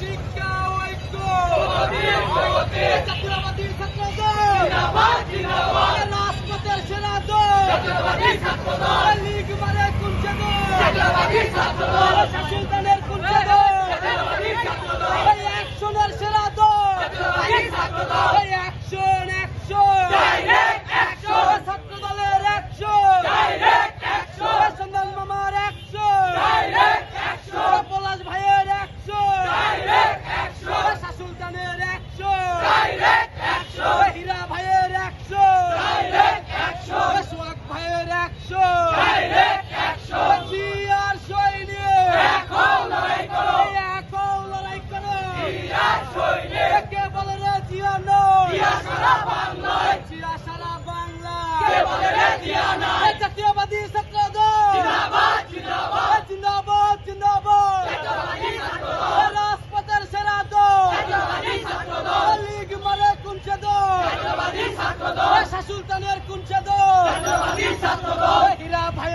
শিক্ষা ঐক্য। জিয়া নয় জিয়া সারা বাংলায় জিয়া সারা বাংলায় কে বলে। রে জিয়া নয় জাতীয়বাদী ছাত্র দল জিন্দাবাদ জিন্দাবাদ জিন্দাবাদ জিন্দাবাদ জাতীয়বাদী ছাত্র দল রাজপথের সেরা দল জাতীয়বাদী ছাত্র দল লীগ মারে কুঞ্চে দল জাতীয়বাদী ছাত্র দল শাহ সুলতানের কুঞ্চে দল জাতীয়বাদী ছাত্র দল হীরা ভাইয়ের